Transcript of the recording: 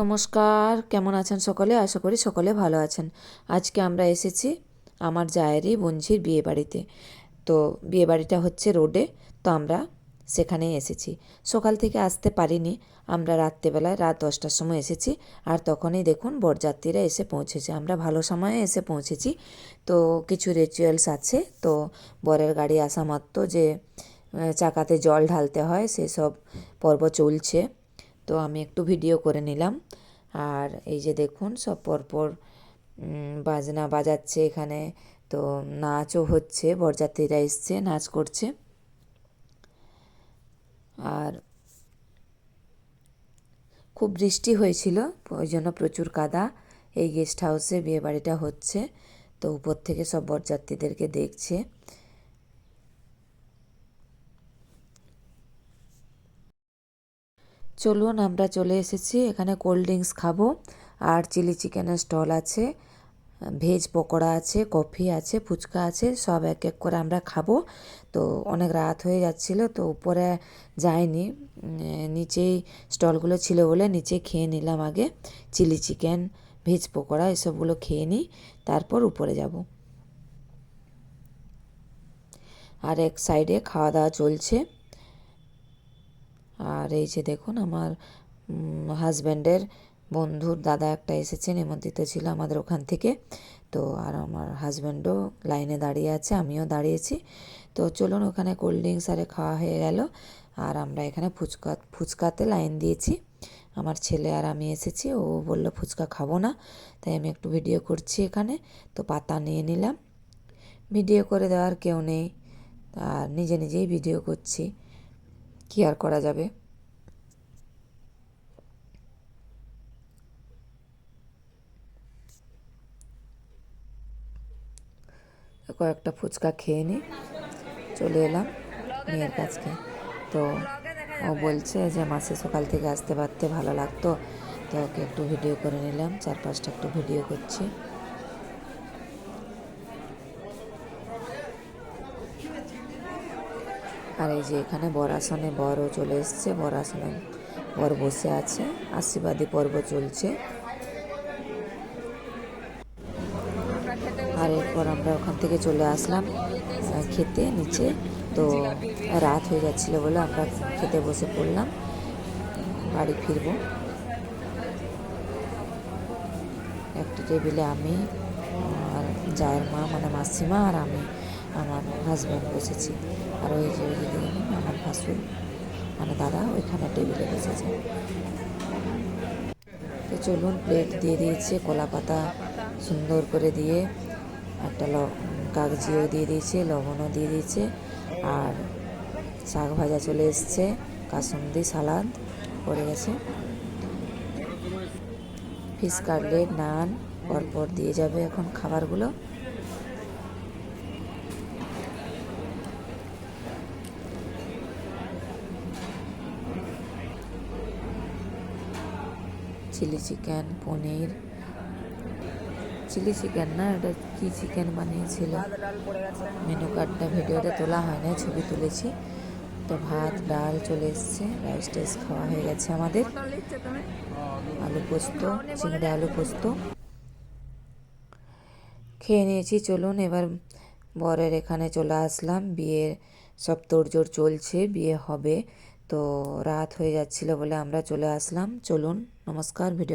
নমস্কার, কেমন আছেন সকলে? আশা করি সকলে ভালো আছেন। আজকে আমরা এসেছি আমার জায়েরই বঞ্ঝির বিয়ে বাড়িতে। তো বিয়ে বাড়িটা হচ্ছে রোডে, তো আমরা সেখানেই এসেছি। সকাল থেকে আসতে পারিনি, আমরা রাত্রেবেলায় রাত দশটার সময় এসেছি, আর তখনই দেখুন বরযাত্রীরা এসে পৌঁছেছে। আমরা ভালো সময়ে এসে পৌঁছেছি। তো কিছু রিচুয়ালস আছে, তো বরের গাড়ি আসা মাত্র যে চাকাতে জল ঢালতে হয়, সেসব পর্ব চলছে। তো আমি একটু ভিডিও করে নিলাম। আর এই যে দেখুন, সব পরপর বাজনা বাজাচ্ছে এখানে। তো নাচও হচ্ছে, বরযাত্রীরা এসছে, নাচ করছে। আর খুব বৃষ্টি হয়েছিল, ওই জন্য প্রচুর কাদা। এই গেস্ট হাউসে বিয়ে বাড়িটা হচ্ছে, তো উপর থেকে সব বরযাত্রীদেরকে দেখছে। চলুন আমরা চলে এসেছি। এখানে কোল্ড ড্রিঙ্কস খাব। আর চিলি চিকেনের স্টল আছে, ভেজ পকোড়া আছে, কফি আছে, ফুচকা আছে, সব এক এক করে আমরা খাব। তো অনেক রাত হয়ে যাচ্ছিল, তো উপরে যাইনি। নিচেই স্টলগুলো ছিল বলে নিচে খেয়ে নিলাম আগে। চিলি চিকেন, ভেজ পকোড়া এসবগুলো খেয়ে নিই, তারপর উপরে যাব। আর এক সাইডে খাওয়া দাওয়া চলছে। আর এই যে দেখুন আমার হাজব্যান্ডের বন্ধুর দাদা একটা এসেছে, নিমন্ত্রিত ছিল আমাদের ওখান থেকে। তো আর আমার হাজব্যান্ডও লাইনে দাঁড়িয়ে আছে, আমিও দাঁড়িয়েছি। তো চলুন ওখানে কোল্ড ড্রিঙ্কস আরে খাওয়া হয়ে গেল। আর আমরা এখানে ফুচকা, ফুচকাতে লাইন দিয়েছি। আমার ছেলে আর আমি এসেছি, ও বলল ফুচকা খাব না, তাই আমি একটু ভিডিও করছি এখানে। তো পাতা নিয়ে নিলাম। ভিডিও করে দেওয়ার কেউ নেই, আর নিজে নিজেই ভিডিও করছি। কি আর করা যাবে? কয়েকটা ফুচকা খেয়ে নিই চলে এলাম মেয়ের কাছকে। তো ও বলছে যে, মাসে সকাল থেকে আসতে পারতে ভালো লাগতো। তো ওকে একটু ভিডিও করে নিলাম। চার পাঁচটা একটু ভিডিও করছি। আর এই যে এখানে বর আসনে বরও চলে এসছে। বর আসনে বর বসে আছে। আশীর্বাদী পর্ব চলছে। আর এরপর আমরা ওখান থেকে চলে আসলাম খেতে নিচে। তো রাত হয়ে যাচ্ছিল বলে আমরা খেতে বসে পড়লাম, বাড়ি ফিরবো। একটা টেবিলে আমি আর জায়ের মা মানে মাসিমা আর আমি, আমার হাজব্যান্ড বসেছি। আর ওই যে ওইদিকে আমার ভাসুর মানে দাদা, ওইখানে টেবিলে বসেছে। তো চলুন প্লেট দিয়ে দিয়েছে কলা পাতা সুন্দর করে দিয়ে। একটা কাগজিও দিয়ে দিয়েছে, লবণও দিয়ে দিয়েছে, আর শাক ভাজা চলে এসছে, কাসুন্দি সালাদ পড়ে গেছে। ফিশ কাটলেট, নান, পরপর দিয়ে যাবে এখন খাবারগুলো। Chilli chicken, paneer chilli chicken না, এটা কি চিকেন বানিয়েছিল? মেনু কার্ডটা ভিডিওটা তোলা হয় না ছবি তুলেছি। তো ভাত, ডাল চলে এসছে রাইস টাইস খাওয়া হয়ে গেছে আমাদের। আলু পোস্ত, চিংড়ি আলু পোস্ত। খেয়ে নিয়েছি, চলুন এবার বরের এখানে চলে আসলাম। বিয়ের সব তোড়জোড় চলছে, বিয়ে হবে। তো রাত হয়ে যাচ্ছিল বলে আমরা চলে আসলাম। চলুন, নমস্কার, ভিডিও